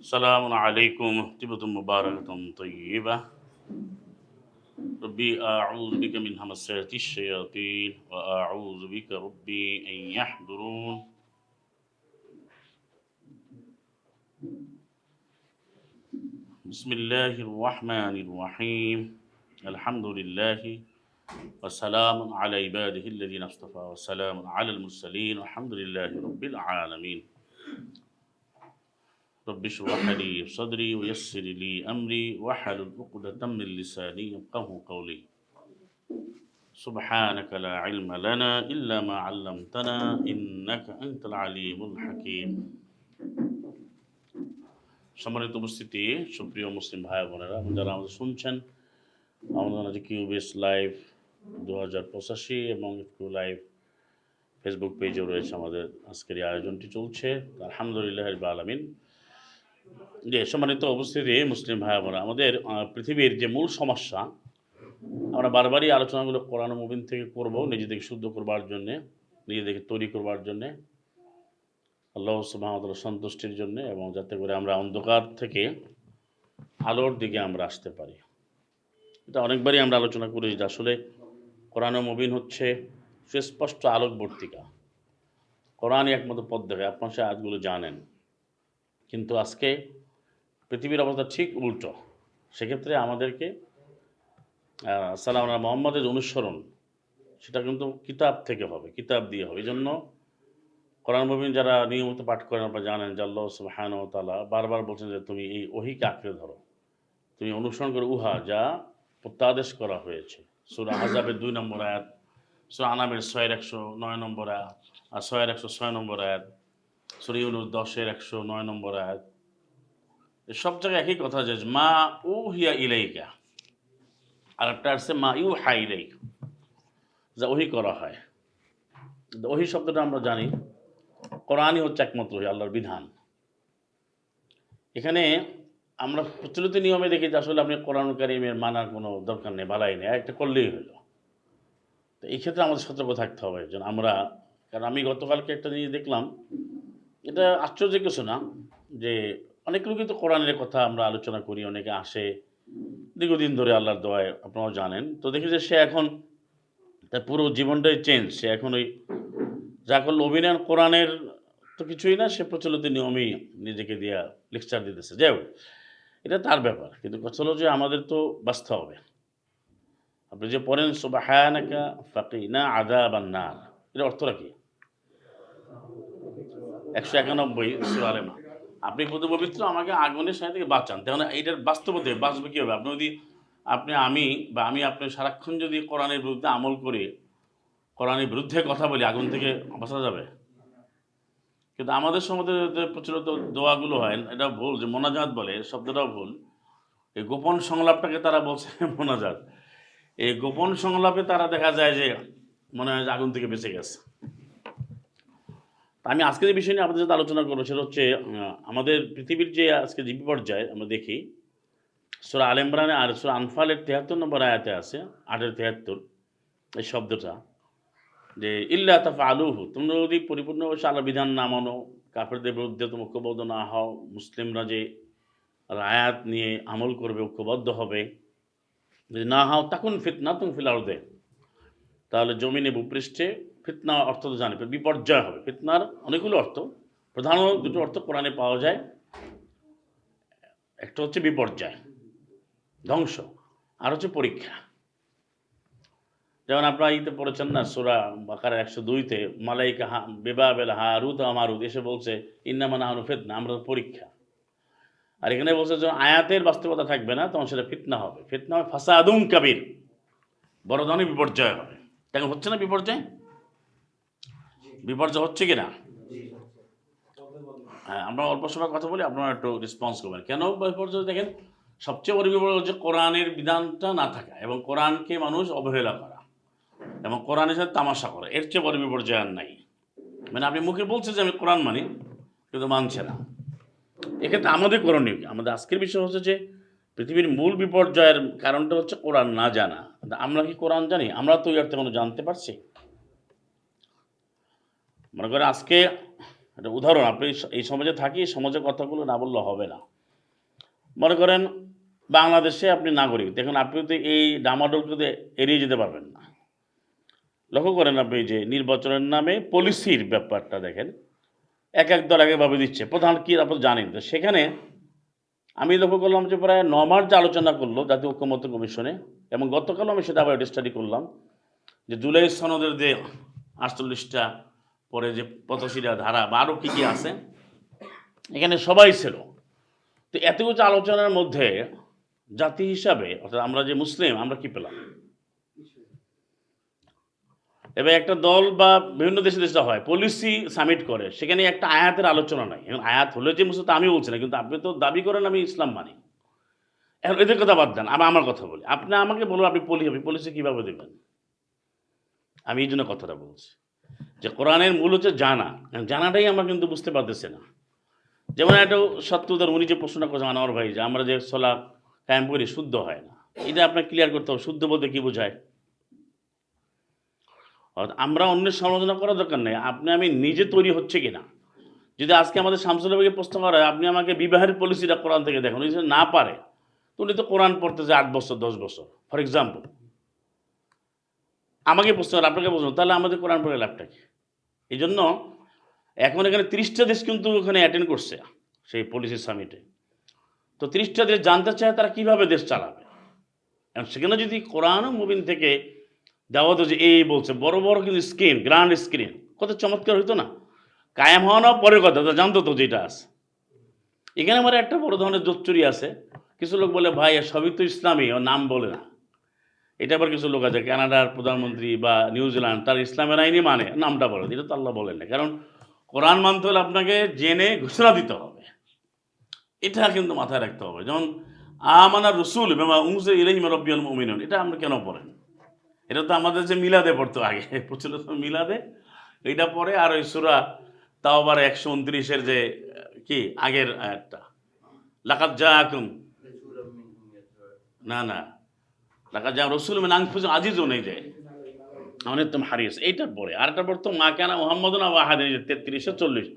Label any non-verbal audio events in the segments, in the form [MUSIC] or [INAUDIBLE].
السلام عليكم. طيبة مباركة طيبة. ربي أعوذ بك من همسات الشياطين وأعوذ بك ربي أن يحضرون. بسم الله الرحمن الرحيم. الحمد لله وسلام على عباده الذين اصطفى وسلام على المرسلين والحمد لله رب العالمين رب اشرح لي صدري ويسر لي امري واحلل عقدة من لساني يفقهوا قولي سبحانك لا علم لنا الا ما علمتنا انك انت العليم الحكيم সম্মানিত উপস্থিতি সুপ্রিয় মুসলিম ভাই বোনেরা এবং যারা আমাদের শুনছেন আমাদের আছে কিউবিএস লাইভ দু হাজার পঁচাশি এবং কিউ লাইভ ফেসবুক পেজেও রয়েছে আমাদের আজকের এই আয়োজনটি চলছে। আলহামদুলিল্লাহ আলমিন। যে সম্মানিত উপস্থিতি, মুসলিম ভাই বোনেরা, আমাদের পৃথিবীর যে মূল সমস্যা, আমরা বারবারই আলোচনাগুলো কোরআন মুবিন থেকে করব, নিজেদেরকে শুদ্ধ করবার জন্যে, নিজেদেরকে তৈরি করবার জন্যে, আল্লাহ সুবাহতাল সন্তুষ্টির জন্য এবং যাতে করে আমরা অন্ধকার থেকে আলোর দিকে আমরা আসতে পারি। এটা অনেকবারই আমরা আলোচনা করেছি আসলে কোরআন মুবিন হচ্ছে সুস্পষ্ট আলোকবর্তিকা। কোরআনই একমাত্র পথ দেখায় আপনার সে আজগুলো জানেন। কিন্তু আজকে পৃথিবীর অবস্থা ঠিক উল্টো। সেক্ষেত্রে আমাদেরকে আহ, সালাম মোহাম্মদের অনুসরণ সেটা কিন্তু কিতাব থেকে হবে কিতাব দিয়ে হবে। এই জন্য কোরআন মুবিন যারা নিয়মিত পাঠ করেন আপনারা জানেন যে আল্লাহ সুবহান ও তালা বারবার বলছেন যে তুমি এই ওহিকে আঁকড়ে ধরো। তুমি অনুসরণ করে উহা যা প্রত্যাদেশ করা হয়েছে। সুরা আজাবের দুই নম্বর আয়াত, সুরা আনামের ছয়ের একশো নয় নম্বর আয়াত, আর ছয়ের একশো ছয় নম্বর আয়াত, সুরা ইউনুস দশের একশো নয় নম্বর আয়াত। সব জায়গায় একই কথা যে মা উ হিয়া ইলাইকা আর একটা আসছে মা ইউ হা ইলাইকা, যা ওহি করা হয়। ওহি শব্দটা আমরা জানি, কোরআনই হচ্ছে একমাত্র আল্লাহর বিধান। এখানে আমরা প্রচলিত নিয়মে দেখি যে আসলে আপনি কোরআন কারিমের মানার কোনো দরকার নেই, বালাই নেই একটা করলেই হলো। তো এই ক্ষেত্রে আমাদের সতর্ক থাকতে হবে যেন আমরা, কারণ আমি গতকালকে একটা জিনিস দেখলাম, এটা আশ্চর্য কিছু না যে অনেক লোকই তো কোরআনের কথা আমরা আলোচনা করি, অনেকে আসে, দীর্ঘদিন ধরে আল্লাহর দোয়ায় আপনারাও জানেন, তো দেখি যে সে এখন তার পুরো জীবনটাই চেঞ্জ সে এখন ওই যা করল অভিনয় কোরআনের তো কিছুই না, সে প্রচলিত নিয়মেই নিজেকে দিয়া লেকচার দিতেছে। যাই হোক এটা তার ব্যাপার। কিন্তু কথা হলো যে আমাদের তো বাঁচতে হবে। আপনি যে পড়েন, সুবাহানাকা ফাকিনা আদা বা বান্নার এটা অর্থটা কি? একশো একানব্বই সুরালেমা আপনি কত পবিত্র, আমাকে আগুনের সাথে থেকে বাঁচান। তাহলে এইটার বাস্তবতে বাঁচবে কী হবে আপনি যদি, আপনি, আমি বা আমি আপনি সারাক্ষণ যদি কোরআনের বিরুদ্ধে আমল করি, কোরআনের বিরুদ্ধে কথা বলি, আগুন থেকে বাঁচা যাবে? কিন্তু আমাদের সমাজে যে প্রচলিত দোয়াগুলো হয়, এটা ভুল, যে মোনাজাত বলে শব্দটাও ভুল। এই গোপন সংলাপটাকে তারা বলছে [LAUGHS] মোনাজাত। এই গোপন সংলাপে তারা দেখা যায় যে মনে হয় যে আগুন থেকে বেঁচে গেছে। আমি আজকে যে বিষয় নিয়ে আপনাদের সাথে আলোচনা করব, সেটা হচ্ছে আমাদের পৃথিবীর যে আজকে যে বিপর্যয় আমরা দেখি, সুরা আল ইমরানে আর সুরা আনফালের তেহাত্তর নম্বর আয়াতে আছে, আটের তেহাত্তর, এই শব্দটা। যে ইল্লা তাফা আলুহু তোমরা যদি পরিপূর্ণভাবে আল্লাহ বিধান না মানো, কাফেরদের বিরুদ্ধে তুমি ঐক্যবদ্ধ না হও, মুসলিমরা যে আয়াত নিয়ে আমল করবে, ঐক্যবদ্ধ হবে, যদি না হও তখন ফিতনা তুমি ফিলার দে তাহলে জমিনে ভূপৃষ্ঠে ফিতনা অর্থ তো জানি, বিপর্যয় হবে। ফিতনার অনেকগুলো অর্থ, প্রধান দুটো অর্থ কোরআনে পাওয়া যায়। একটা হচ্ছে বিপর্যয়, ধ্বংস, আর হচ্ছে পরীক্ষা। যেমন আপনারা ইতে পড়েছেন না সুরা বাকার একশো দুইতে মালাইকা হা বেবা বেলা হা হারুত আমারুদ এসে বলছে ইন্নামান আহনু ফিতনা, আমরা পরীক্ষা। আর এখানে বলছে যে আয়াতের বাস্তবতা থাকবে না, তখন সেটা ফিতনা হবে। ফিতনা হবে ফাসাদুম কাবির, বড় ধরনের বিপর্যয় হবে। এখন হচ্ছে না বিপর্যয়? বিপর্যয় হচ্ছে কি না? হ্যাঁ আমরা অল্প সময় কথা বলি, আপনারা একটু রেসপন্স করবেন। কেন বিপর্যয় দেখেন? সবচেয়ে বড় বিপর্যয় হচ্ছে কোরআনের বিধানটা না থাকা, এবং কোরআনকে মানুষ অবহেলা করা। এবং কোরআনের সাথে তামাশা করা। এর চেয়ে বড় বিপর্যয় আর নাই। মানে আপনি মুখে বলছেন যে আমি কোরআন মানি, কিন্তু মানছে না। এক্ষেত্রে আমাদের করণীয় আমাদের আজকের বিষয় হচ্ছে যে, পৃথিবীর মূল বিপর্যয়ের কারণটা হচ্ছে কোরআন না জানা। আমরা কি কোরআন জানি? আমরা তো ওই ইয়ার কোনো জানতে পারছি? মনে করেন আজকে একটা উদাহরণ, আপনি এই সমাজে থাকি সমাজের কথাগুলো না বললে হবে না। মনে করেন বাংলাদেশে আপনি নাগরিক, দেখুন আপনি তো এই ডামাডোলকে এড়িয়ে যেতে পারবেন না। লক্ষ্য করেন আপনি যে নির্বাচনের নামে পলিসির ব্যাপারটা দেখেন। এক এক দল একভাবে দিচ্ছে। প্রধান কী আপনি জানেন। তো সেখানে আমি লক্ষ্য করলাম যে প্রায় ন যে আলোচনা করল জাতীয় ঐক্যমত্য কমিশনে এবং গতকালও আমি সেটা আবার স্টাডি করলাম যে জুলাই সনদের যে আটচল্লিশটা পরে যে পঁচাশিটা ধারা বা আরও কী কী আছে, এখানে সবাই ছিল। তো এত কিছু আলোচনার মধ্যে জাতি হিসাবে, অর্থাৎ আমরা যে মুসলিম, আমরা কি পেলাম? এবার একটা দল বা বিভিন্ন দেশে দেশে হয় পলিসি সামিট করে, সেখানে একটা আয়াতের আলোচনা নাই। এখন আয়াত হলে যে মুসলিম আমি বলছি না, কিন্তু আপনি তো দাবি করেন আমি ইসলাম মানি। এখন এদের কথা বাদ দেন আমি আমার কথা বলি। আপনি আমাকে বলুন, আপনি পলি আপনি পলিসি কীভাবে দেবেন? আমি এই জন্য কথাটা বলছি যে কোরআনের মূল হচ্ছে জানা। জানাটাই আমরা কিন্তু বুঝতে পারতেছি না। যেমন একটা সত্য উদাহরণ, উনি যে প্রশ্নটা করছেন, আনোয়ার ভাই, যে আমরা যে সলা কায়েম করি, শুদ্ধ হয় না। এটা আপনার ক্লিয়ার করতে হবে, শুদ্ধ বলতে কী বোঝায়? আমরা অন্যের সমালোচনা করার দরকার নেই। আপনি, আমি নিজে তৈরি হচ্ছে কিনা? যদি আজকে আমাদের শামসুল ভাইকে প্রশ্ন করা হয় আপনি আমাকে বিবাহের পলিসিটা কোরআন থেকে দেখুন যদি না পারে উনি তো কোরআন পড়তে পড়তেছে আট বছর, দশ বছর। ফর এক্সাম্পল আমাকে প্রশ্ন করে, আপনাকে প্রশ্ন তাহলে আমাদের কোরআন পড়ে লাভটা কি? এই জন্য এখন এখানে তিরিশটা দেশ কিন্তু ওখানে অ্যাটেন্ড করছে, সেই পলিসি সামিটে তো তিরিশটা দেশ জানতে চায় তারা কীভাবে দেশ চালাবে? সেখানে যদি কোরআন ও মুবিন থেকে দেওয়া তো যে এই বলছে, বড় বড় কিন্তু স্ক্রিন গ্র্যান্ড স্ক্রিন কত চমৎকার হইতো না? কায়েম হওয়া না পরের কথা, তো জানতো তো যেটা আছে। এখানে আমার একটা বড় ধরনের জোচ্চুরি আছে। কিছু লোক বলে, ভাই, সবই তো ইসলামী। ও নাম বলে না। এটা আবার কিছু লোক আছে, কানাডার প্রধানমন্ত্রী বা নিউজিল্যান্ড তার ইসলামের আইনই মানে নামটা বলে এটা তো আল্লাহ বলেন না। কারণ কোরআন মানতে হলে আপনাকে জেনে ঘোষণা দিতে হবে। এটা কিন্তু মাথায় রাখতে হবে। যেমন, আমানা রসুল বেমা উমসে ইলাইম রব্বিয়াল মুমিনুন। এটা আমরা কেন পড়েন এটা তো আমাদের যে মিলাদে পড়তো আগে [LAUGHS] প্রচলিত মিলাদে। এইটা পরে আর ওই সুরা তাও আবার একশো উনত্রিশের যে কি, আগের একটা। লাকাত যা আকুম না না। লাকাত যা রসুল মেন আংফুজ আজিজও নেই যায় অনেক তুমি হারিয়েছে। এইটার পরে। আরেকটা পর তো মা কেনা মোহাম্মদ আহাদ তেত্রিশে চল্লিশ।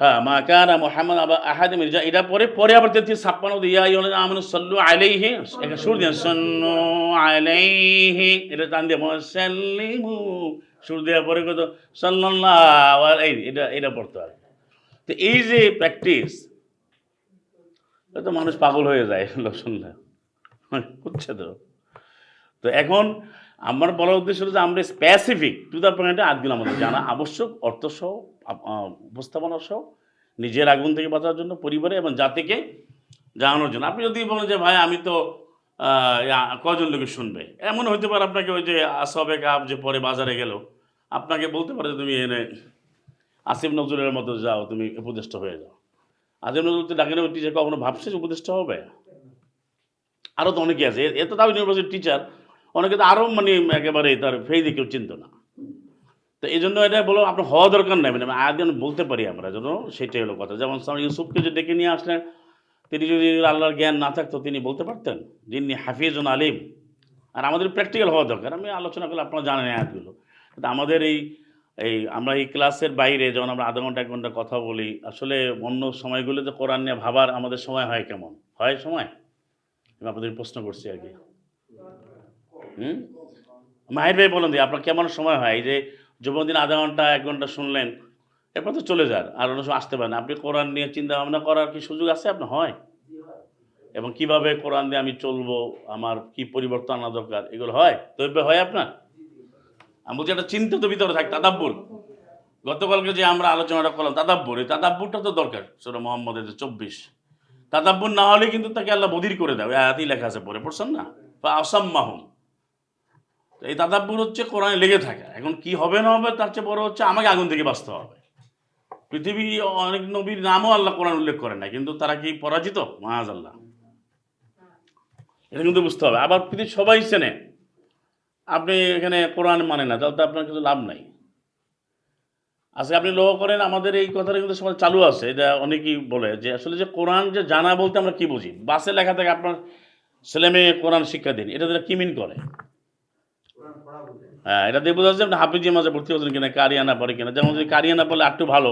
হ্যাঁ মা কানা মোহাম্মদ আবা আহাদ মির্জা এটা পরে পরে আবার তেত্রিশ ছাপ্পান্ন ইয়া ইউনা আমিনু সাল্লু আলাইহি এটা সুর দিয়ে সাল্লু আলাইহি এটা টান দিয়ে মুসাল্লিমু সুর দেওয়ার পরে কত সাল্লাল্লাহু আলাইহি এটা এটা পড়তে হবে। তো এই যে প্র্যাকটিস তো মানুষ পাগল হয়ে যায় লোক শুনলে। হচ্ছে তো। তো এখন আমার বলার উদ্দেশ্য হলো যে আমরা স্পেসিফিক টু দ্য পয়েন্টে আজগুলো আমাদের জানা আবশ্যক অর্থসহ আপ- আহ, উপস্থাপনা সহ নিজের আগুন থেকে বাঁচার জন্য পরিবারে এবং জাতিকে জানানোর জন্য। আপনি যদি বলেন যে, ভাই, আমি তো কজন লোকে শুনবে? এমন হইতে পারে আপনাকে ওই যে আসবে কাপ যে পরে বাজারে গেল, আপনাকে বলতে পারে যে, তুমি এনে আসিফ নজরুলের মতো যাও, তুমি উপদেষ্টা হয়ে যাও। আসিফ নজরুল তো ডাকেন টিচার কখনো ভাবছে যে উপদেষ্টা হবে? আরও তো অনেকে আছে। এ- এ তো তাও ইউনিভার্সিটির টিচার অনেকে তো আরও মানে একেবারে তার ফেইদে কেউ চিনত না। তো এই জন্য এটা বলো, আপনার হওয়া দরকার নাই মানে আগে বলতে পারি আমরা যেন সেটাই হলো কথা। যেমন ইউসুফকে যে ডেকে নিয়ে আসলেন, তিনি যদি আল্লাহর জ্ঞান না থাকতো, তিনি বলতে পারতেন যিনি হাফিজুন আলিম। আর আমাদের প্র্যাকটিক্যাল হওয়া দরকার। আমি আলোচনা করলে আপনারা জানেন আয়াতগুলো। কিন্তু আমাদের এই এই আমরা এই ক্লাসের বাইরে যখন আমরা আধা ঘণ্টা, এক ঘণ্টা কথা বলি, আসলে অন্য সময়গুলোতে কোরআন নিয়ে ভাবার আমাদের সময় হয় কেমন? হয় সময়? আমি আপনাদের প্রশ্ন করছি আর কি হুম? মাহির ভাই বলেন যে আপনার কেমন সময় হয়? এই যে যুবদিন আধা ঘণ্টা, এক ঘণ্টা শুনলেন, এরপর তো চলে যান, আর অন্য আসতে পারেন আপনি কোরআন নিয়ে চিন্তা ভাবনা করার কি সুযোগ আছে আপনার? হয়। এবং কীভাবে কোরআন দিয়ে আমি চলবো, আমার কি পরিবর্তন আনা দরকার, এগুলো হয়? তো হয় আপনার? আমি বলছি একটা চিন্তা তো ভিতরে থাকে, তাদাব্বুর। গতকালকে যে আমরা আলোচনাটা করলাম, তাদাব্বুর, এই তাদাব্বুরটা তো দরকার সেটা মোহাম্মদের যে চব্বিশ। তাদাব্বুর না হলে কিন্তু তাকে আল্লাহ বদির করে দেবে আয়াতেই লেখা আছে পরে পড়ছেন না? বা আসাম্মাহম এই তাদাব্বুর হচ্ছে কোরআনে লেগে থাকা। এখন কি হবে না হবে তার চেয়ে বড় হচ্ছে আমাকে আগুন থেকে বাঁচতে হবে। পৃথিবী অনেক নবীর নামও আল্লাহ কোরআন উল্লেখ করে না কিন্তু তারা কি পরাজিত? মাহাজ আল্লাহ এটা কিন্তু বুঝতে হবে। আবার পৃথিবীর সবাই চেনে, আপনি এখানে কোরআন মানে না, তাহলে তো আপনার কিছু লাভ নাই। আজকে আপনি লক্ষ্য করেন, আমাদের এই কথাটা কিন্তু সবাই চালু আছে, এটা অনেকেই বলে যে আসলে যে কোরআন যে জানা বলতে আমরা কি বুঝি? বাসে লেখা থাকে আপনার ছেলে মেয়ে কোরআন শিক্ষা দিন এটা তারা কি মিন করে? হ্যাঁ এটা দিয়ে বোঝা যাচ্ছে আপনি হাফিজি মাঝে ভর্তি হচ্ছেন কিনা, কারিয়ানা পরে কিনা। যেমন যদি কারিয়ানা পড়লে একটু ভালো